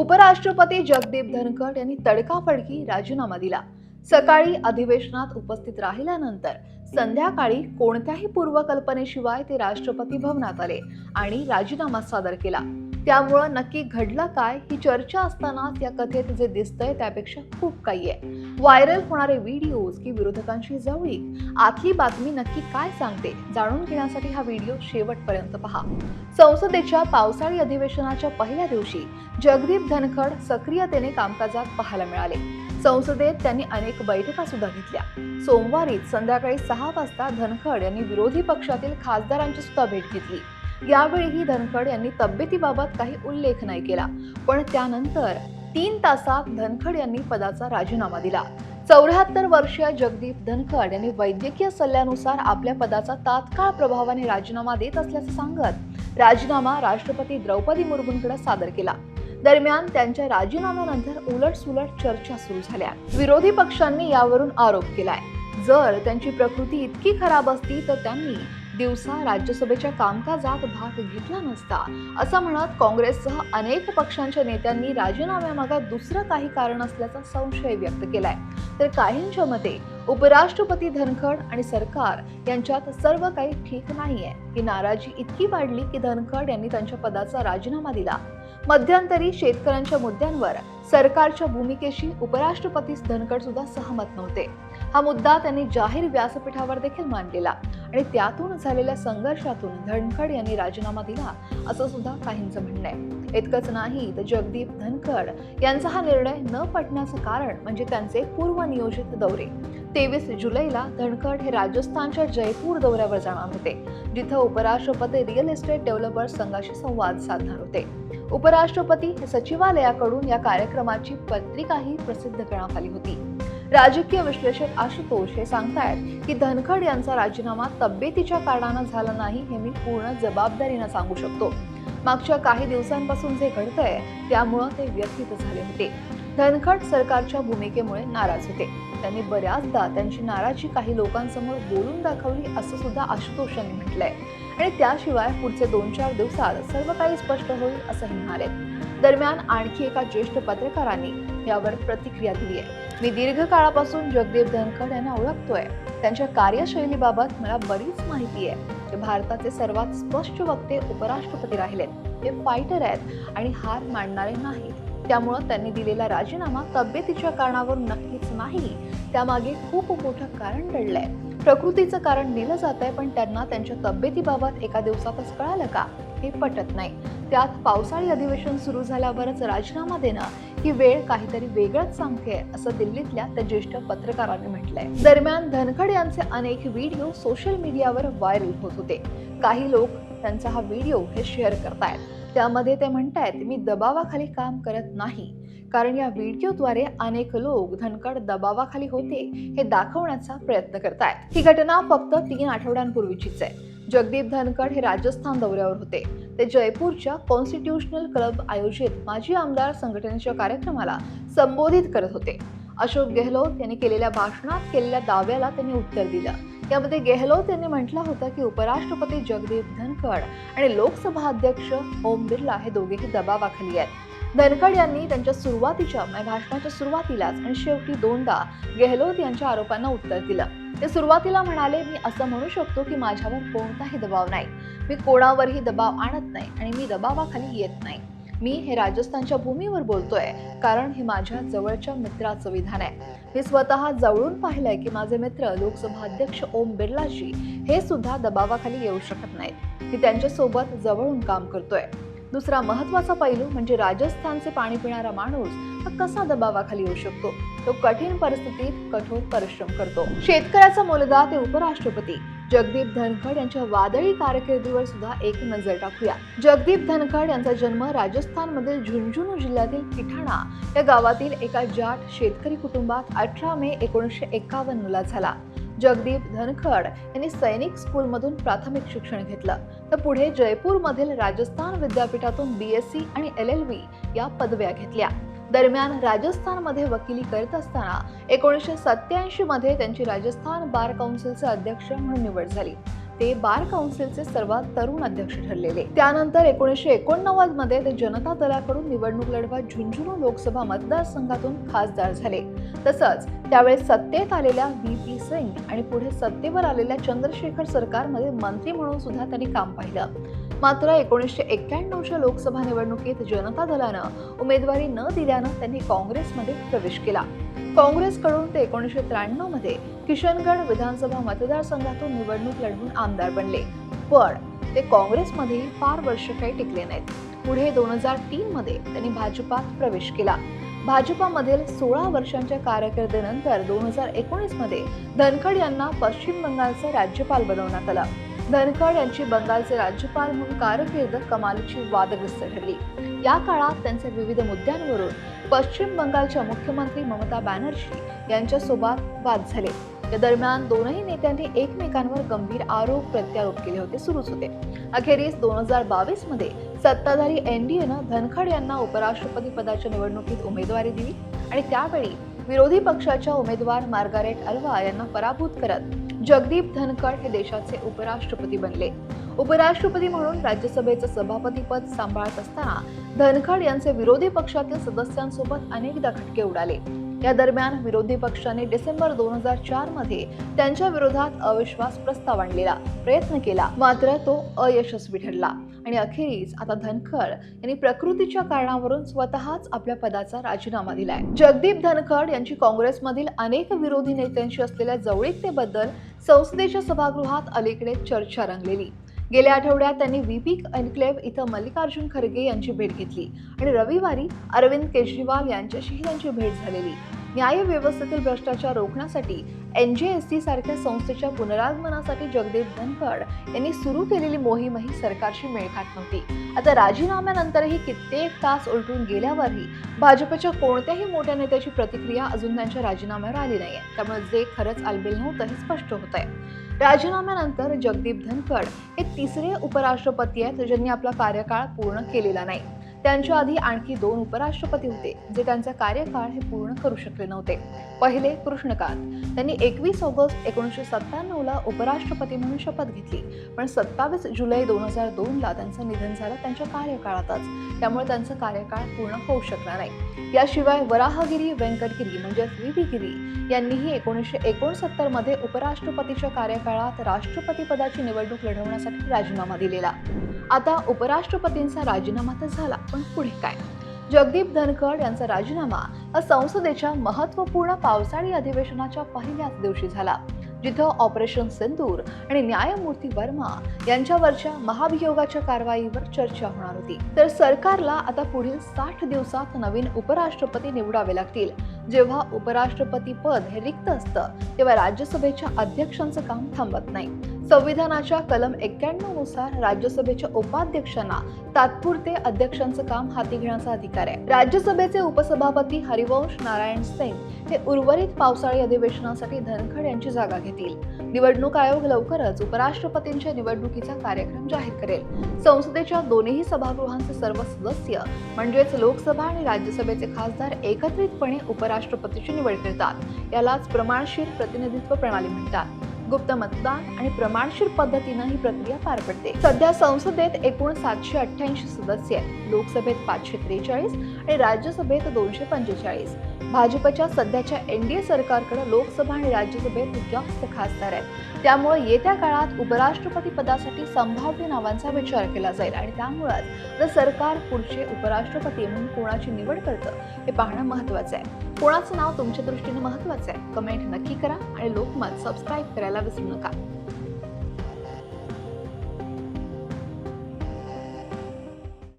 उपराष्ट्रपती जगदीप धनखड यांनी तडकाफडकी राजीनामा दिला. सकाळी अधिवेशनात उपस्थित राहिल्यानंतर संध्याकाळी कोणत्याही पूर्वकल्पनेशिवाय ते राष्ट्रपती भवनात आले आणि राजीनामा सादर केला. त्यामुळं नक्की घडलं काय ही चर्चा असतानाच या कथेत जे दिसतंय त्यापेक्षा खूप काही आहे. व्हायरल होणारे व्हिडिओज की विरोधकांशी जवळीक आतली बातमी नक्की काय सांगते जाणून घेण्यासाठी हा व्हिडिओ शेवटपर्यंत पहा. संसदेच्या पावसाळी अधिवेशनाच्या पहिल्या दिवशी जगदीप धनखड सक्रियतेने कामकाजात पाहायला मिळाले. संसदेत त्यांनी अनेक बैठका सुद्धा घेतल्या. सोमवारीच संध्याकाळी सहा वाजता धनखड यांनी विरोधी पक्षातील खासदारांची सुद्धा भेट घेतली. यावेळीही धनखड यांनी तब्येतीबाबत काही उल्लेख नाही केला. पण त्यानंतर तीन तासात धनखड यांनी पदाचा राजीनामा दिला. चौऱ्याहत्तर वर्षीय जगदीप धनखड यांनी वैद्यकीय सल्ल्यानुसार आपल्या पदाचा तात्काळ प्रभावाने राजीनामा देत असल्याचं सांगत राजीनामा राष्ट्रपती द्रौपदी मुर्मूंकडे सादर केला. दरम्यान त्यांच्या राजीनाम्यानंतर उलटसुलट चर्चा सुरू झाल्या. विरोधी पक्षांनी यावरून आरोप केलाय. जर त्यांची प्रकृती इतकी खराब असती तर त्यांनी दिवसा राज्यसभेच्या कामकाजात भाग घेतला नसता. असं म्हणत काँग्रेससह अनेक पक्षांच्या नेत्यांनी राजीनाम्यामागे दुसरं काही कारण असल्याचा संशय व्यक्त केलाय. तर काहींच्या मते उपराष्ट्रपती धनखड आणि सरकार यांच्यात सर्व काही ठीक नाहीये. ही नाराजी इतकी वाढली की धनखड यांनी त्यांच्या पदाचा राजीनामा दिला. मध्यंतरी शेतकऱ्यांच्या मुद्द्यांवर सरकारच्या भूमिकेशी उपराष्ट्रपती धनखड सुद्धा सहमत नव्हते. हा मुद्दा त्यांनी जाहीर व्यासपीठावर देखील मांडलेला. आणि त्यातून झालेल्या संघर्षातून धनखड यांनी राजीनामा दिला असं सुद्धा काहींचं म्हणणं आहे. इतकंच नाही तर जगदीप धनखड यांचा हा निर्णय न पटण्याचं कारण म्हणजे त्यांचे पूर्वनियोजित दौरे. तेवीस जुलैला धनखड हे राजस्थानच्या जयपूर दौऱ्यावर जाणार होते जिथं उपराष्ट्रपती रिअल इस्टेट डेव्हलपर्स संघाशी संवाद साधणार होते. उपराष्ट्रपती सचिवालयाकडून या कार्यक्रमाची पत्रिकाही प्रसिद्ध करण्यात आली होती. राजकीय विश्लेषक आशुतोष हे सांगतायत की धनखड यांचा राजीनामा तब्येतीच्या कारणानं झाला नाही हे मी पूर्ण जबाबदारीनं सांगू शकतो. मागच्या काही दिवसांपासून जे घडतंय त्यामुळं ते व्यथित झाले होते. धनखड सरकारच्या भूमिकेमुळे नाराज होते. त्यांनी बऱ्याचदा त्यांची नाराजी काही लोकांसमोर बोलून दाखवली असं सुद्धा आशुतोष यांनी म्हटलंय. आणि त्याशिवाय पुढचे दोन चार दिवसात सर्व काही स्पष्ट होईल असंही म्हणाले. दरम्यान आणखी एका ज्येष्ठ पत्रकारांनी यावर प्रतिक्रिया दिली आहे मी दीर्घ काळापासून जगदीप धनखड यांना ओळखतोय. त्यांच्या कार्यशैलीबाबत मला बरीच माहिती आहे. ते भारताचे सर्वात स्पष्ट वक्ते उपराष्ट्रपती राहिलेत ते फायटर आहेत आणि हार मानणारे नाही त्यामुळं त्यांनी दिलेला राजीनामा तब्येतीच्या कारणावर नक्कीच नाही. त्यामागे खूप मोठं कारण दडलंय प्रकृतीचं कारण दिलं जात आहे पण त्यांना त्यांच्या तब्येतीबाबत एका दिवसातच कळालं का? हे पटत नाही. त्यात पावसाळी अधिवेशन सुरू झाल्यावरच राजीनामा देणं ही वेळ काहीतरी वेगळंच सांगते असं दिल्लीतल्या त्या ज्येष्ठ पत्रकारांनी म्हटलंय. दरम्यान धनखड यांचे अनेक व्हिडिओ सोशल मीडियावर व्हायरल होत होते. काही लोक त्यांचा हा व्हिडिओ हे शेअर करतायत. त्यामध्ये ते म्हणतायत मी दबावाखाली काम करत नाही. कारण या व्हिडिओद्वारे अनेक लोक धनकड दबावाखाली होते हे दाखवण्याचा प्रयत्न करतायत. ही घटना फक्त तीन आठवड्यांपूर्वीचीच आहे. जगदीप धनकड हे राजस्थान दौऱ्यावर होते. ते जयपूरच्या कॉन्स्टिट्यूशनल क्लब आयोजित माजी आमदार संघटनेच्या कार्यक्रमाला संबोधित करत होते. अशोक गेहलोत यांनी केलेल्या भाषणात केलेल्या दाव्याला त्यांनी उत्तर दिलं. यामध्ये गेहलोत यांनी म्हटलं होतं की उपराष्ट्रपती जगदीप धनखड आणि लोकसभा अध्यक्ष ओम बिर्ला हे दोघेही दबावाखाली आहेत. धनखड यांनी त्यांच्या सुरुवातीच्या म्हणजे भाषणाच्या सुरुवातीलाच आणि शेवटी दोनदा गेहलोत यांच्या आरोपांना उत्तर दिलं. ते सुरुवातीला म्हणाले मी असं म्हणू शकतो की माझ्यावर कोणताही दबाव नाही. मी कोणावरही दबाव आणत नाही आणि मी दबावाखाली येत नाही. मी हे राजस्थानच्या भूमीवर बोलतोय कारण हे माझ्या जवळच्या मित्राचं विधान आहे. मी स्वतः जवळून पाहिलंय की माझे मित्र लोकसभा अध्यक्ष ओम बिर्लाजी हे सुद्धा दबावाखाली येऊ शकत नाहीत. मी त्यांच्यासोबत जवळून काम करतोय. दुसरा महत्त्वाचा पैलू म्हणजे राजस्थानचे पाणी पिणारा माणूस हा कसा दबावाखाली येऊ शकतो? तो कठीण परिस्थितीत कठोर परिश्रम करतो. शेतकऱ्याचा मुलगा ते उपराष्ट्रपती. जगदीप धनखड यांच्या वादळी कारकिर्दीवर सुद्धा एक नजर टाकूया. जगदीप धनखड यांचा जन्म राजस्थानमधील झुंझुनू जिल्ह्यातील किठाणा या गावातील एका जाट शेतकरी कुटुंबात अठरा मे एकोणीसशे एकावन्न ला झाला. जगदीप धनखड यांनी सैनिक स्कूलमधून प्राथमिक शिक्षण घेतलं. तर पुढे जयपूरमधील राजस्थान विद्यापीठातून बी एस सी आणि एल एल बी या पदव्या घेतल्या. दरम्यान राजस्थानमध्ये वकिली करत असताना एकोणीसशे सत्याऐंशी मध्ये त्यांची राजस्थान बार काउन्सिलचे अध्यक्ष म्हणून निवड झाली. ते बार काउन्सिलचे सर्वात तरुण अध्यक्ष ठरलेले. त्यानंतर एकोणीसशे एकोणनव्वदमध्ये ते जनता दलाकडून निवडणूक लढवत झुंझुनू लोकसभा मतदारसंघातून खासदार झाले. तसंच त्यावेळेस सत्तेत आलेल्या व्ही सिंग आणि पुढे सत्तेवर आलेल्या चंद्रशेखर सरकारमध्ये मंत्री म्हणून सुद्धा त्यांनी काम पाहिलं. मात्र एकोणीसशे एक्क्याण्णवच्या लोकसभा निवडणुकीत जनता दलानं उमेदवारी न दिल्यानं त्यांनी काँग्रेसमध्ये प्रवेश केला. काँग्रेसकडून ते एकोणीसशे त्र्याण्णवमध्ये किशनगड विधानसभा मतदारसंघातून निवडणूक लढवून आमदार बनले. पण ते काँग्रेसमध्येही फार वर्ष काही टिकले नाहीत. पुढे दोन हजार तीन मध्ये त्यांनी भाजपात प्रवेश केला. भाजपामधील सोळा वर्षांच्या कारकिर्दीनंतर दोन हजार एकोणीसमध्ये धनखड यांना पश्चिम बंगालचे राज्यपाल बनवण्यात आलं. धनखड यांची बंगालचे राज्यपाल म्हणून कारकीर्द कमालीची वादग्रस्त ठरली. या काळात त्यांचे विविध मुद्द्यांवरून पश्चिम बंगालच्या मुख्यमंत्री ममता बॅनर्जी यांच्यासोबत वाद झाले. या दरम्यान दोनही नेत्यांनी एकमेकांवर गंभीर आरोप प्रत्यारोप केले होते सुरूच होते. अखेरीस दोन हजार बावीसमध्ये सत्ताधारी एनडीएनं धनखड यांना उपराष्ट्रपती पदाच्या निवडणुकीत उमेदवारी दिली आणि त्यावेळी विरोधी पक्षाच्या उमेदवार मार्गारेट अल्वा यांना पराभूत करत जगदीप धनखड हे देशाचे उपराष्ट्रपती बनले. उपराष्ट्रपती म्हणून राज्यसभेचं सभापतीपद सांभाळत असताना धनखड यांचे विरोधी पक्षातील सदस्यांसोबत अनेकदा खटके उडाले. या दरम्यान विरोधी पक्षाने डिसेंबर दोन हजार चारमध्ये त्यांच्या विरोधात अविश्वास प्रस्ताव आणलेला प्रयत्न केला. मात्र तो अयशस्वी ठरला. आणि अखेरीस आता धनखड यांनी प्रकृतीच्या कारणावरून स्वतःच आपल्या पदाचा राजीनामा दिलाय. जगदीप धनखड यांची काँग्रेसमधील अनेक विरोधी नेत्यांशी असलेल्या जवळीकतेबद्दल संसदेच्या सभागृहात अलीकडे चर्चा रंगलेली. गेल्या आठवड्यात त्यांनी व्हीपी एन्क्लेव्ह इथं मल्लिकार्जुन खरगे यांची भेट घेतली. आणि रविवारी अरविंद केजरीवाल यांच्याशीही त्यांची भेट झालेली. न्यायव्यवस्थेतील भ्रष्टाचार रोखण्यासाठी एन जी एस सारख्या संस्थेच्या पुनरागमनासाठी जगदीप धनखड यांनी सुरू केलेली मोहीमही सरकारशी मेळ खात नव्हती. आता राजीनाम्यानंतरही कित्येक तास उलटून गेल्यावरही भाजपच्या कोणत्याही मोठ्या नेत्याची प्रतिक्रिया अजून त्यांच्या राजीनाम्यावर आली नाहीये. त्यामुळे जे खरंच आलबेल नव्हतं हे स्पष्ट होत आहे राजीनाम्यानंतर जगदीप धनखड हे तिसरे उपराष्ट्रपती आहेत ज्यांनी आपला कार्यकाळ पूर्ण केलेला नाही. त्यांच्या आधी आणखी दोन उपराष्ट्रपती होते जे त्यांचा कार्यकाळ हे पूर्ण करू शकले नव्हते. पहिले कृष्णकांत. त्यांनी एकवीस ऑगस्ट एकोणीसशे सत्त्याण्णवला उपराष्ट्रपती म्हणून शपथ घेतली. पण सत्तावीस जुलै दोन हजार दोनला त्यांचं निधन झालं त्यांच्या कार्यकाळातच. त्यामुळे त्यांचा कार्यकाळ पूर्ण होऊ शकला नाही. याशिवाय वराहगिरी व्यंकटगिरी म्हणजेच व्ही गिरी यांनीही एकोणीसशे एकोणसत्तरमध्ये उपराष्ट्रपतीच्या कार्यकाळात राष्ट्रपती पदाची निवडणूक लढवण्यासाठी राजीनामा दिलेला. आता उपराष्ट्रपतींचा राजीनामा तर झाला पण पुढे काय? जगदीप धनखड यांचा राजीनामा हा संसदेच्या महत्त्वपूर्ण पावसाळी अधिवेशनाच्या पहिल्याच दिवशी झाला जिथं ऑपरेशन सिंदूर आणि न्यायमूर्ती वर्मा यांच्यावरच्या महाभियोगाच्या कारवाईवर चर्चा होणार होती. तर सरकारला आता पुढील साठ दिवसात नवीन उपराष्ट्रपती निवडावे लागतील. जेव्हा उपराष्ट्रपती पद हे रिक्त असतं तेव्हा राज्यसभेच्या अध्यक्षांचं काम थांबत नाही. संविधानाच्या कलम एक्क्याण्णवनुसार राज्यसभेच्या उपाध्यक्षांना तात्पुरते अध्यक्षांचं काम हाती घेण्याचा अधिकार आहे. राज्यसभेचे उपसभापती हरिवंश नारायण सिंग हे उर्वरित पावसाळी अधिवेशनासाठी धनखड यांची जागा घेतील. निवडणूक आयोग लवकरच उपराष्ट्रपतींच्या निवडणुकीचा कार्यक्रम जाहीर करेल. संसदेच्या दोन्ही सभागृहांचे सर्व सदस्य म्हणजेच लोकसभा आणि राज्यसभेचे खासदार एकत्रितपणे उपराष्ट्रपतीची निवड करतात. यालाच प्रमाणशीर प्रतिनिधित्व प्रणाली म्हणतात. गुप्त मतदान आणि प्रमाणशीर पद्धतीनं ही प्रक्रिया पार पडते. सध्या संसदेत एकूण सातशे अठ्ठ्याऐंशी सदस्य आहेत. लोकसभेत पाचशे त्रेचाळीस आणि राज्यसभेत दोनशे पंचेचाळीस. भाजपच्या सध्याच्या एनडीए सरकारकडे लोकसभा आणि राज्यसभेत जास्त खासदार आहेत. त्यामुळे येत्या काळात उपराष्ट्रपती पदासाठी संभाव्य नावांचा विचार केला जाईल आणि त्यामुळेच जर सरकार पुढचे उपराष्ट्रपती म्हणून कोणाची निवड करतं हे पाहणं महत्वाचं आहे. कोणाचं नाव तुमच्या दृष्टीने महत्वाचं आहे? कमेंट नक्की करा आणि लोकमत सबस्क्राईब करायला विसरू नका.